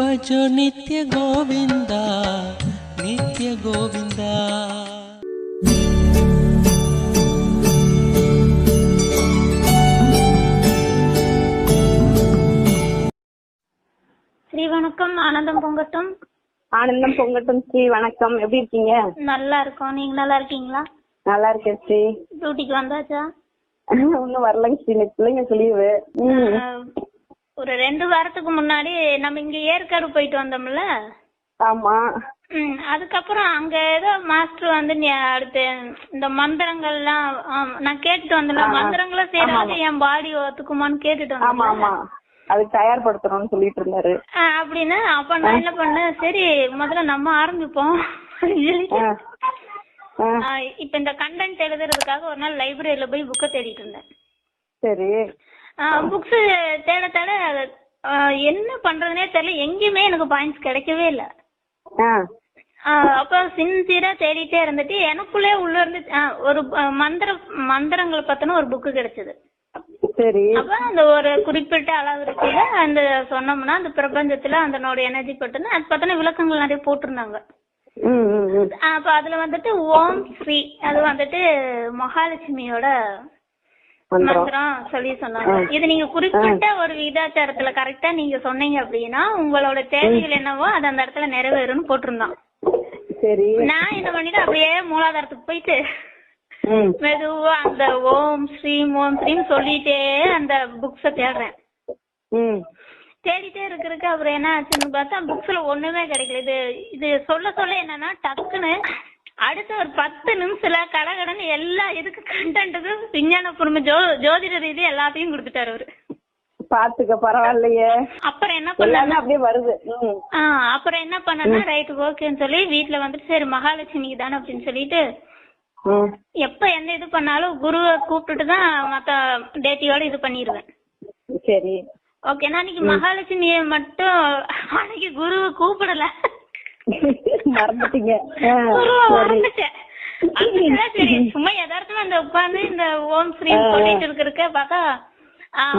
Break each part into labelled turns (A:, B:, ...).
A: भजो नित्य गोविन्दा नित्य गोविन्दा
B: ஸ்ரீ வணக்கம் ஆனந்தம் பொங்கட்டும்
C: ஆனந்தம் பொங்கட்டும் ஸ்ரீ வணக்கம் எப்படி இருக்கீங்க
B: நல்லா இருக்கோம் நீங்க நல்லா இருக்கீங்களா
C: நல்லா இருக்கேன் ஸ்ரீ
B: டியூட்டிக்கு வந்தாச்சா
C: ஒண்ணும் வரலங்க ஸ்ரீ பிள்ளைங்க
B: சொல்லிடுவேன் ஒரு ரெண்டு வாரத்துக்கு முன்னாடி நம்ம இங்க ஏற்காடு போயிட்டு வந்தோம்ல?
C: ஆமா.
B: ம், அதுக்கப்புறம் அங்க ஏதோ மாஸ்டர் வந்து நீ அடுத்து இந்த மந்திரங்கள்லாம் ஆம், நான் கேட்டுட்டு வந்தேன்ல
C: ஆ.
B: மந்திரங்களை செய்யறது என் பாடி ஒத்துக்குமான்னு கேட்டுட்டு
C: ஆமா
B: வந்தேன்
C: ஆமா. அதுக்கு தயார்படுத்தணும்னு சொல்லிட்டு இருந்தாரு.
B: அப்படின்னு. அப்ப நான் என்ன பண்ணேன் சரி முதல்ல நம்ம ஆரம்பிப்போம். சொல்லிட்டு
C: ஆ. ஆ,
B: ஆ, இப்ப இந்த கண்டென்ட் எழுதுறதுக்காக ஒரு நாள் லைப்ரரியில போய் புக்கை தேடிட்டு இருந்தேன்.
C: சரி.
B: புக்ஸ் தேட தேட என்ன பண்றதுனே தெரியல. எங்கேயுமே எனக்கு பாயிண்ட்ஸ் கிடைக்கவே இல்ல. அப்ப சின்சியரா தேடிட்டே இருந்துட்டு எனக்குள்ளே உள்ள இருந்து ஒரு மந்திர மந்திரங்களை பத்தின ஒரு புக்கு கிடைச்சது. அப்ப அந்த ஒரு குறிப்பிட்ட அளவு இருக்குல்ல அந்த சொன்னோம்னா அந்த பிரபஞ்சத்துல அதனோட எனர்ஜி பட்டுன்னு அது பத்தின விளக்கங்கள் நிறைய போட்டிருந்தாங்க. அப்ப அதுல வந்துட்டு ஓம் ஸ்ரீ அது வந்துட்டு மகாலட்சுமியோட
C: மந்திரம்
B: சொல்லி சொன்னாங்க. இது நீங்க குறிப்பிட்ட ஒரு விகிதாச்சாரத்துல கரெக்டா நீங்க சொன்னீங்க அப்படின்னா உங்களோட தேவைகள் என்னவோ அது அந்த இடத்துல நிறைவேறும்னு போட்டிருந்தான்.
C: சரி.
B: நான் என்ன பண்ணிட்டு அப்படியே மூலாதாரத்துக்கு போயிட்டு மெதுவா அந்த ஓம் ஸ்ரீம் ஓம் ஸ்ரீம் சொல்லிட்டே அந்த புக்ஸ தேடுறேன். தேடிட்டே இருக்கிறதுக்கு அப்புறம் என்ன ஆச்சுன்னு பார்த்தா புக்ஸ்ல ஒண்ணுமே கிடைக்கல. இது இது சொல்ல சொல்ல என்னன்னா டக்குன்னு அடுத்த ஒரு பத்து நிமிஷத்துல கடகடன்னு எல்லா இதுக்கு கண்டென்ட்டுக்கு விஞ்ஞான பொறுமை ஜோ ஜோதிட ரீதி எல்லாத்தையும் கொடுத்துட்டாரு அவரு.
C: பாத்துக்க பரவாயில்லையே.
B: அப்புறம் என்ன
C: எல்லாமே
B: பண்ணா
C: அப்படியே வருது.
B: அப்புறம் என்ன பண்ணனா ரைட் ஓகேன்னு சொல்லி வீட்ல வந்துட்டு சரி மகாலட்சுமிக்கு தானே அப்படின்னு சொல்லிட்டு எப்ப எந்த இது பண்ணாலும் குருவை கூப்பிட்டுட்டு தான் மத்த டேட்டியோட இது பண்ணிடுவேன்
C: சரி.
B: ஓகே நான் அன்னைக்கு மகாலட்சுமிய மட்டும் அன்னைக்கு குருவை கூப்பிடல.
C: மறந்துட்டீங்க.
B: சும்மா யதார்த்தமா இந்த உட்கார்ந்து இந்த ஓம் ஸ்ரீ சொல்லிட்டு இருக்கிறதுக்க பார்த்தா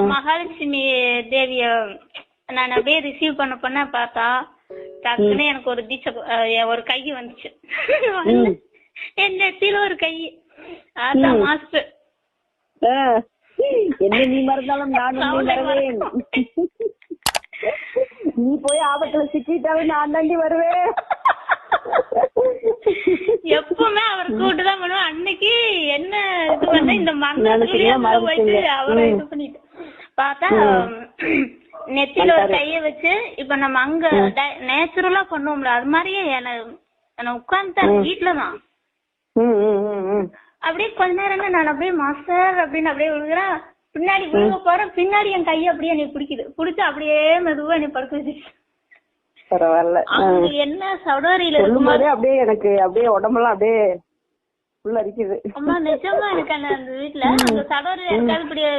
B: மகாலட்சுமி தேவிய நான் அப்படியே ரிசீவ் பண்ண பண்ண பார்த்தா டக்குன்னு எனக்கு ஒரு அஹ், ஒரு கை வந்துச்சு. வந்து என் நெத்தியில ஒரு கை. அதான் மாஸ்டர்.
C: என்ன நீ மறந்தாலும் நான் உன்னை
B: அவளை
C: மறவேன். நீ போய் ஆபத்துல சிக்கிட்டாலும் நான் தாண்டி வருவேன்.
B: எப்பவுமே அவர் கூட்டு தான் பண்ணுவோம் அன்னைக்கு என்ன இது பண்ண இந்த உள்ள போயிட்டு. அவரை. இது பண்ணிட்டு. பார்த்தா நெத்தியில ஒரு கைய வச்சு இப்ப நம்ம அங்க நேச்சுரலா பண்ணுவோம்ல அது மாதிரியே எனக்கு நான் உட்கார்ந்துட்டேன் வீட்டுல தான்
C: ம், ம், ம், ம்.
B: அப்படியே கொஞ்ச நேரம் நான் அப்படியே மாஸ்டர் அப்படின்னு அப்படியே விழுகிறேன் பின்னாடி விழுக போறேன் பின்னாடி என் கையை அப்படியே என்னை பிடிக்குது. பிடிச்சு அப்படியே மெதுவா என்னை படுக்க வச்சிருச்சு
C: பரவாயில்ல.
B: என்ன சடோரியில இருக்கும்போது
C: போதே அப்படியே எனக்கு அப்படியே உடம்பெல்லாம் அப்படியே உள்ள அரிக்குது.
B: அம்மா நிஜமா எனக்கு அந்த வீட்ல. அந்த சடோரி இருக்காது இப்படியே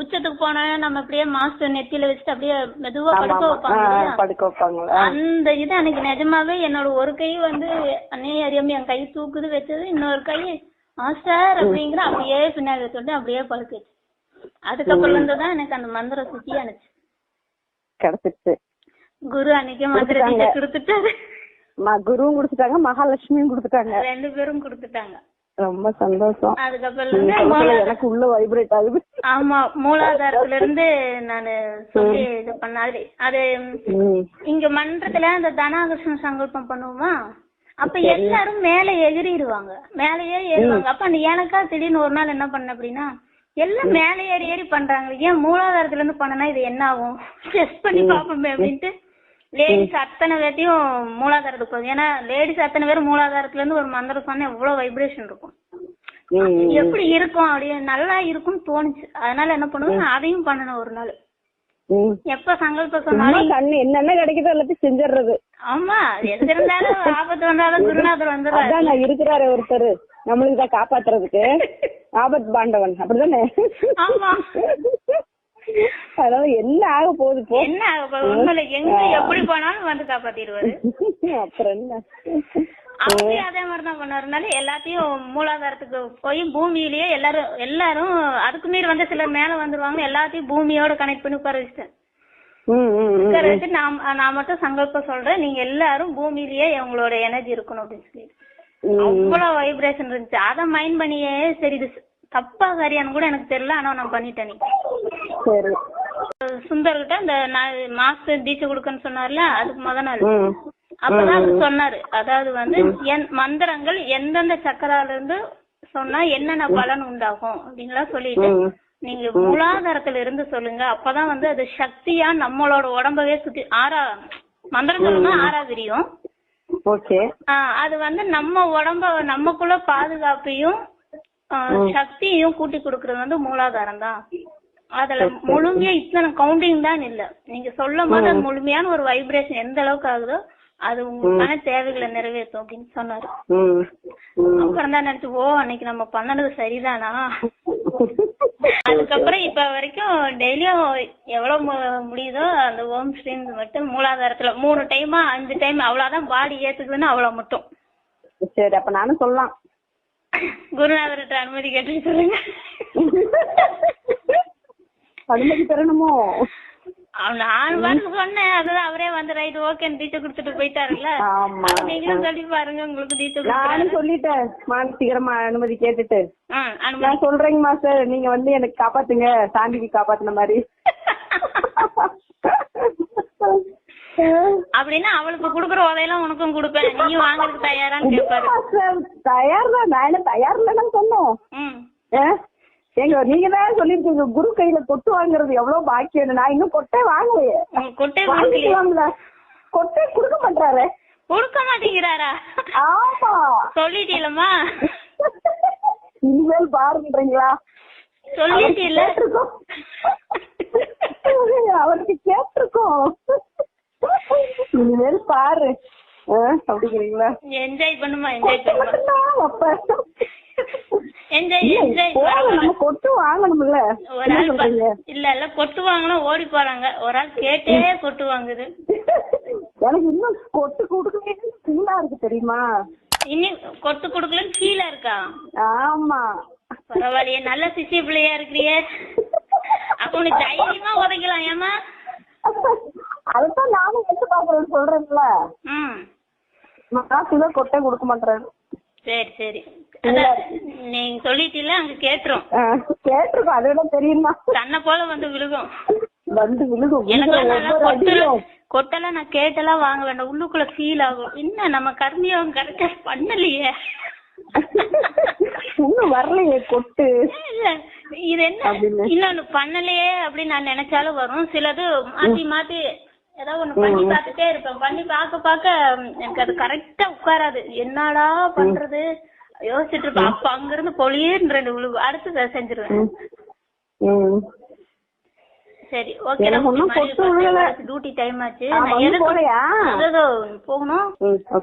B: உச்சத்துக்கு போனா நம்ம அப்படியே மாஸ்டர் நெத்தியில வச்சுட்டு அப்படியே மெதுவா படுக்க வைப்பாங்க?
C: படுக்க வைப்பாங்களா?
B: அந்த இது எனக்கு நிஜமாவே என்னோட ஒரு கை வந்து அன்னையே அறியாம என் கை தூக்குது வச்சது. இன்னொரு கை மாஸ்டர் அப்படிங்கிற அப்படியே பின்னாடி வச்சுட்டு அப்படியே படுக்க வச்சு அதுக்கப்புறம் இருந்து தான் எனக்கு அந்த மந்திரம் சுத்தி அனுச்சு
C: கிடைச்சிருச்சு.
B: குரு அன்னைக்கு மந்திர தீட்சை கொடுத்துட்டாரு.
C: குருவும் கொடுத்துட்டாங்க மகாலட்சுமியும் கொடுத்துட்டாங்க.
B: ரெண்டு பேரும் கொடுத்துட்டாங்க.
C: ரொம்ப சந்தோஷம்.
B: அதுக்கப்புறம்
C: எனக்கு உள்ள வைப்ரேட் ஆகுது.
B: ஆமா மூலாதாரத்துல இருந்து நானு சொல்லி இது பண்ண அது. இங்க மன்றத்துல அந்த தனாகர்ஷண சங்கல்பம் பண்ணுவோமா? அப்ப எல்லாரும் மேல எகிறிடுவாங்க மேலேயே ஏறுவாங்க. அப்ப எனக்கா திடீர்னு ஒரு நாள் என்ன பண்ண அப்படின்னா எல்லாம் மேல ஏறி ஏறி பண்றாங்க. ஏன் மூலாதாரத்துல இருந்து பண்ணனா இது என்ன ஆகும்? டெஸ்ட் பண்ணி பாப்போமே அப்படின்ட்டு லேடிஸ் அத்தனை பேர்த்தையும் மூலாதாரத்துக்கு போகுது. ஏன்னா லேடிஸ் அத்தனை பேர் மூலாதாரத்துல இருந்து ஒரு மந்திரம் சொன்னா எவ்வளவு வைப்ரேஷன் இருக்கும். எப்படி இருக்கும் அப்படின்னு நல்லா இருக்கும்னு தோணுச்சு. அதனால என்ன பண்ணுவேன் அதையும் பண்ணணும் ஒரு நாள். எப்ப சங்கல்பம் சொன்னாலும்
C: கண்ணு என்னென்ன கிடைக்குதோ எல்லாத்தையும் செஞ்சிடுறது.
B: ஆமா எது இருந்தாலும் ஆபத்து வந்தாலும் குருநாதர் வந்துடுறாரு
C: அதான் இருக்கிறாரு ஒருத்தர். நம்மளுக்கு தான் காப்பாத்துறதுக்கு. ஆபத் பாண்டவன் அப்படிதானே?
B: ஆமா.
C: அதனால என்ன ஆக போகுது போ
B: என்ன ஆக போகுது? உண்மையில எங்க எப்படி போனாலும் வந்து காப்பாத்திடுவாரு.
C: அப்புறம் என்ன?
B: அதே மாதிரிதான் பண்ணாருனால எல்லாத்தையும் மூலாதாரத்துக்கு போய் பூமியிலேயே எல்லாரும் எல்லாரும் அதுக்கு மீறி வந்து சிலர் மேல வந்துருவாங்க. எல்லாத்தையும் பூமியோட கனெக்ட் பண்ணி உட்கார வச்சுட்டேன் உட்கார வச்சு நான் நான் மட்டும் சங்கல்பம் சொல்றேன். நீங்க எல்லாரும் பூமியிலேயே உங்களோட எனர்ஜி இருக்கணும் அப்படின்னு சொல்லி. அவ்வளவு வைப்ரேஷன் இருந்துச்சு. அத மைண்ட் பண்ணியே சரி இது தப்பா சரியான்னு கூட எனக்கு தெரியல. ஆனா நான் பண்ணிட்டேன்
C: சரி.
B: சுந்தர்கிட்ட நான் மாஸ்டர் தீட்சை கொடுக்கன்னு சொன்னார்ல அதுக்கு முத நாள். அப்பதான் அவர் சொன்னாரு. அதாவது வந்து என் மந்திரங்கள் எந்தெந்த சக்கரால இருந்து சொன்னா என்னென்ன பலன் உண்டாகும் அப்படின்லாம் சொல்லிட்டு. நீங்க மூலாதாரத்துல இருந்து சொல்லுங்க. அப்பதான் வந்து அது சக்தியா நம்மளோட உடம்பவே சுத்தி ஆறா மந்திரம் சொல்லுங்க ஆறா விரியும் அது வந்து நம்ம உடம்ப நமக்குள்ள பாதுகாப்பையும் சக்தியையும் கூட்டி கொடுக்கறது வந்து மூலாதாரம் தான். அதுல முழுமையா இத்தனை கவுண்டிங் தான் இல்ல. நீங்க சொல்லும் போது முழுமையான ஒரு வைப்ரேஷன் எந்த அளவுக்கு ஆகுதோ அது உங்களுக்கான தேவைகளை நிறைவேற்றும் அப்படின்னு சொன்னாரு. அப்புறம் தான் நினைச்சு ஓ அன்னைக்கு நம்ம பண்ணது சரிதானா? அதுக்கப்புறம் இப்ப வரைக்கும் டெய்லியும் எவ்வளவு முடியுதோ அந்த ஓம் ஸ்ரீம் மட்டும் மூலாதாரத்துல மூணு டைமா அஞ்சு டைம் அவ்வளவுதான் பாடி ஏத்துக்குதுன்னு அவ்வளவு மட்டும்.
C: சரி அப்ப நானும் சொல்லலாம்.
B: குருநாதர்கிட்ட அனுமதி கேட்டு சொல்லுங்க.
C: அனுமதி
B: அவன் நான் வந்து சொன்னேன் அதுதான் அவரே வந்து ரைட் ஓகே தீட்சை கொடுத்துட்டு போயிட்டாருல்ல? நீங்களும் சொல்லி பாருங்க உங்களுக்கு தீட்சை
C: நானும் சொல்லிட்டேன். மானசீகரமா அனுமதி கேட்டுட்டு. நான் சொல்றேங்க மாஸ்டர் நீங்க வந்து எனக்கு காப்பாத்துங்க. சாந்திக்கு காப்பாத்துன மாதிரி.
B: அப்படின்னா அவளுக்கு குடுக்குற உதையெல்லாம் உனக்கும் கொடுப்பேன். நீயும் வாங்குறதுக்கு தயாரான்னு கேட்பாரு
C: தயார் தான் நான் தயார் இல்லைன்னு சொன்னோம். எங்க நீங்க தான் சொல்லிருக்கீங்க குரு கையில கொட்டு வாங்குறது எவ்வளவு பாக்கியம் நான் இன்னும் கொட்டே வாங்கலையே.
B: கொட்டை
C: வாங்கிக்கலாம்ல கொட்டே கொடுக்க மாட்டாரு.
B: கொடுக்க மாட்டேங்கிறாரா?
C: ஆமா.
B: சொல்லிட்டீலம்மா.
C: இனிமேல் பாருன்றீங்களா?
B: சொல்லிட்டீல.
C: அவருக்கு கேட்டிருக்கோம். இனிமேல் பாரு. அப்படிங்கிறீங்களா?
B: என்ஜாய் பண்ணுமா என்ஜாய் பண்ணுமா
C: அப்ப
B: என்ஜாய் என்ஜாய்
C: போதும், நம்ம கொட்டு வாங்கணும்ல.
B: ஒரு ஆள் இல்ல இல்ல கொட்டு வாங்கலாம் ஓடி போறாங்க. ஒரு ஆள் கேட்டே கொட்டு வாங்குது.
C: எனக்கு இன்னும் கொட்டு கொடுக்கவே ஃபீலா இருக்கு தெரியுமா?
B: இனி கொட்டு கொடுக்கலன்னு கீழே இருக்கா?
C: ஆமா.
B: பரவாயில்லையே நல்ல சிசிய பிள்ளையா இருக்கிறியே. அப்ப உனக்கு தைரியமா உதைக்கலாம் ஏமா
C: அதுதான் நானும் எதிர்பார்க்கறேன்னு சொல்றேன்ல.
B: ம்.
C: மாசுல கொட்டை கொடுக்க மாட்டேன்
B: சரி சரி. நீங்க சொல்லிட்டீல அங்க கேட்டுரும்.
C: கேட்டிருக்கோம். அதை விட தெரியுமா?
B: தன்னை போல வந்து விழுகும்.
C: வந்து விழுகும்.
B: எனக்கு கொட்டெல்லாம் நான் கேட்டெல்லாம் வாங்க வேண்டாம். உள்ளுக்குள்ள ஃபீல் ஆகும். என்ன நம்ம கர்மியம் கரெக்டா பண்ணலையே?
C: இன்னும் வரலையே கொட்டு.
B: இல்ல இது என்ன. இன்னொன்னு பண்ணலையே அப்படின்னு நான் நினைச்சாலும் வரும். சிலது மாத்தி மாத்தி ஏதோ ஒண்ணு பண்ணி பார்த்துட்டே இருப்பேன். பண்ணி பார்க்க பார்க்க எனக்கு அது கரெக்டா உட்காராது. என்னடா பண்றது? யோசிச்சுட்டு இருப்பேன் அப்ப அங்க இருந்து ரெண்டு விழுவு அடுத்து செஞ்சிருவேன். சரி ஓகே
C: விழல.
B: டியூட்டி டைம் ஆச்சு. நான் போகணும்.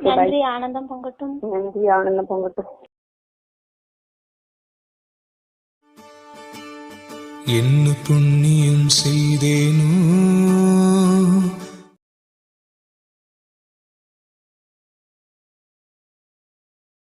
B: நன்றி ஆனந்தம் பொங்கட்டும்.
C: நன்றி ஆனந்தம் பொங்கட்டும்.
A: என்ன புண்ணியம் செய்தேனோ?